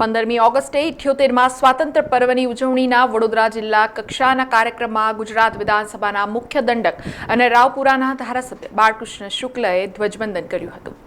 પંદરમી ઓગસ્ટે ઇઠ્યોતેરમાં સ્વાતંત્ર્ય પર્વની ઉજવણીના વડોદરા જિલ્લા કક્ષાના કાર્યક્રમમાં ગુજરાત વિધાનસભાના મુખ્ય દંડક અને રાવપુરાના ધારાસભ્ય બાળકૃષ્ણ શુક્લએ ધ્વજવંદન કર્યું હતું.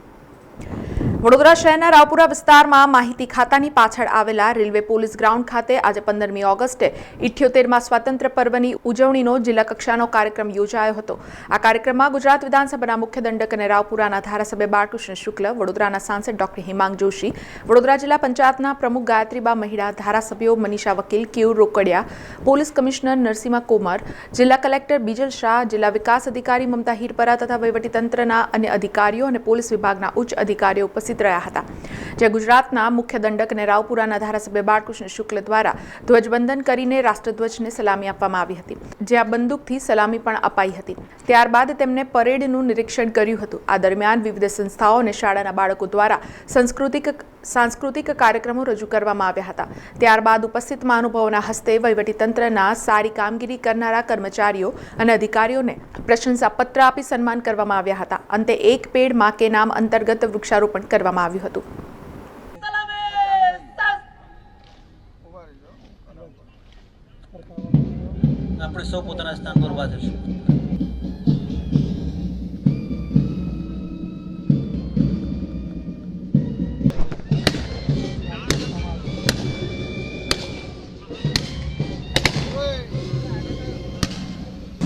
વડોદરા શહેરના રાવપુરા વિસ્તારમાં માહિતી ખાતાની પાછળ આવેલા રેલવે પોલીસ ગ્રાઉન્ડ ખાતે આજે પંદરમી ઓગસ્ટે ઇઠ્યોતેરમાં સ્વાતંત્ર્ય પર્વની ઉજવણીનો જિલ્લા કક્ષાનો કાર્યક્રમ યોજાયો હતો. આ કાર્યક્રમમાં ગુજરાત વિધાનસભાના મુખ્ય દંડક અને રાવપુરાના ધારાસભ્ય બાળકૃષ્ણ શુક્લ, વડોદરાના સાંસદ ડોક્ટર હિમાંગ જોશી, વડોદરા જિલ્લા પંચાયતના પ્રમુખ ગાયત્રીબા મહિડા, ધારાસભ્યો મનીષા વકીલ, કેયુર રોકડિયા, પોલીસ કમિશનર નરસિંહા કોમર, જિલ્લા કલેક્ટર બીજલ શાહ, જિલ્લા વિકાસ અધિકારી મમતા હીરપરા તથા વહીવટીતંત્રના અન્ય અધિકારીઓ અને પોલીસ વિભાગના ઉચ્ચ અધિકારીઓ ઉપસ્થિત રહ્યા હતા. જે ગુજરાતના મુખ્ય દંડક અને રાવપુરાના ધારાસભ્ય બાળકૃષ્ણ શુક્લ દ્વારા ધ્વજવંદન કરીને રાષ્ટ્રધ્વજને સલામી આપવામાં આવી હતી. જ્યાં બંદૂકથી સલામી પણ અપાઈ હતી. ત્યારબાદ તેમને પરેડનું નિરીક્ષણ કર્યું હતું. આ દરમિયાન વિવિધ સંસ્થાઓ અને શાળાના બાળકો દ્વારા સાંસ્કૃતિક સાંસ્કૃતિક કાર્યક્રમો રજૂ કરવામાં આવ્યા હતા. ત્યારબાદ ઉપસ્થિત મહાનુભાવોના હસ્તે વહીવટીતંત્રના સારી કામગીરી કરનારા કર્મચારીઓ અને અધિકારીઓને પ્રશંસાપત્ર આપી સન્માન કરવામાં આવ્યા હતા. અંતે એક પેડમાં કે નામ અંતર્ગત વૃક્ષારોપણ કરવામાં આવ્યું હતું. આપણે સૌ પોતાના સ્થાન પર ઊભા થઈશું.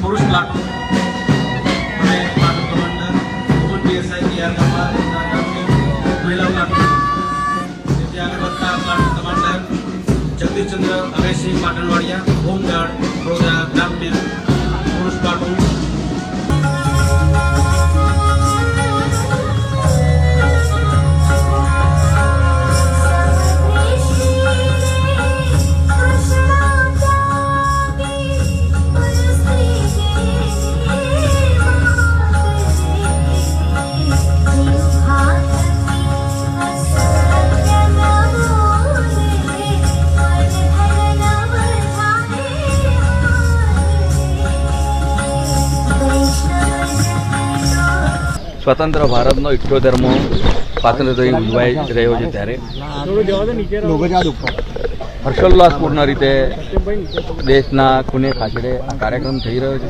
પુરુષ પ્લાટુન અને platoon commander Bhuvan PSI T R Kumar એમના નામની મહિલા પ્લાટુન તેથી આગળ વધતા platoon commander Jagdishchandra Abhaysinh Patanwadiya home guard Vadodara સ્વતંત્ર ભારતનો ઇઠ્યોતેરમો સ્વાતંત્ર્ય ઉજવાઈ રહ્યો છે ત્યારે. હર્ષોલ્લાસપૂર્ણ રીતે દેશના ખૂને ખાચડે આ કાર્યક્રમ થઈ રહ્યો છે.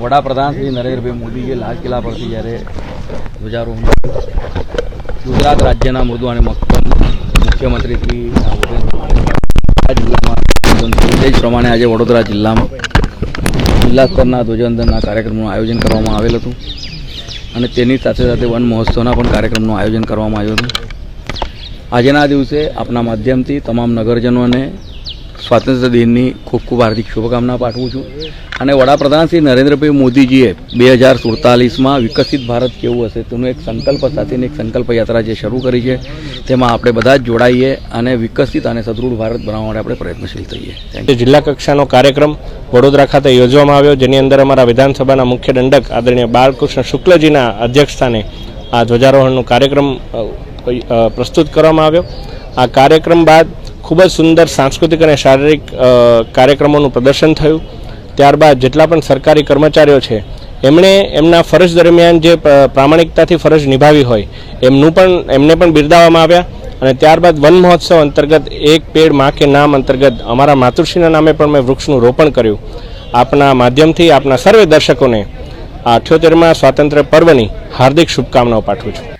વડાપ્રધાન શ્રી નરેન્દ્રભાઈ મોદીએ લાલ કિલ્લા પરથી જ્યારે ધ્વજારોહણ ગુજરાત રાજ્યના મૃદુ અને મક્કમ મુખ્યમંત્રી શ્રી તે જ પ્રમાણે આજે વડોદરા જિલ્લામાં જિલ્લા સ્તરના ધ્વજવંદનના કાર્યક્રમનું આયોજન કરવામાં આવેલ હતું. અને તેની સાથે સાથે વન મહોત્સવના પણ કાર્યક્રમનું આયોજન કરવામાં આવ્યું હતું. આજના દિવસે આપના માધ્યમથી તમામ નગરજનોને સ્વાતંત્ર્ય દિનની ખૂબ ખૂબ હાર્દિક શુભકામના પાઠવું છું. અને વડાપ્રધાન શ્રી નરેન્દ્રભાઈ મોદીજીએ બે હજાર સુડતાલીસમાં વિકસિત ભારત કેવું હશે તેનું એક સંકલ્પ સાથેની એક સંકલ્પ યાત્રા જે શરૂ કરી છે, તેમાં આપણે બધા જ જોડાઈએ અને વિકસિત અને સદૃઢ ભારત બનાવવા માટે આપણે પ્રયત્નશીલ થઈએ. જિલ્લા કક્ષાનો કાર્યક્રમ વડોદરા ખાતે યોજવામાં આવ્યો, જેની અંદર અમારા વિધાનસભાના મુખ્ય દંડક આદરણીય બાળકૃષ્ણ શુક્લજીના અધ્યક્ષસ્થાને આ ધ્વજારોહણનો કાર્યક્રમ પ્રસ્તુત કરવામાં આવ્યો. આ કાર્યક્રમ બાદ ખૂબ જ સુંદર સાંસ્કૃતિક અને શારીરિક કાર્યક્રમોનું પ્રદર્શન થયું. ત્યારબાદ જેટલા પણ સરકારી કર્મચારીઓ છે, એમણે એમના ફરજ દરમિયાન જે પ્રામાણિકતાથી ફરજ નિભાવી હોય, એમનું પણ, એમને પણ બિરદાવવામાં આવ્યા. અને ત્યારબાદ વન મહોત્સવ અંતર્ગત એક પેડમાં કે નામ અંતર્ગત અમારા માતૃશ્રીના નામે પણ મેં વૃક્ષનું રોપણ કર્યું. આપના માધ્યમથી આપના સર્વે દર્શકોને આ અઠ્યોતેરમાં સ્વાતંત્ર્ય પર્વની હાર્દિક શુભકામનાઓ પાઠવું છું.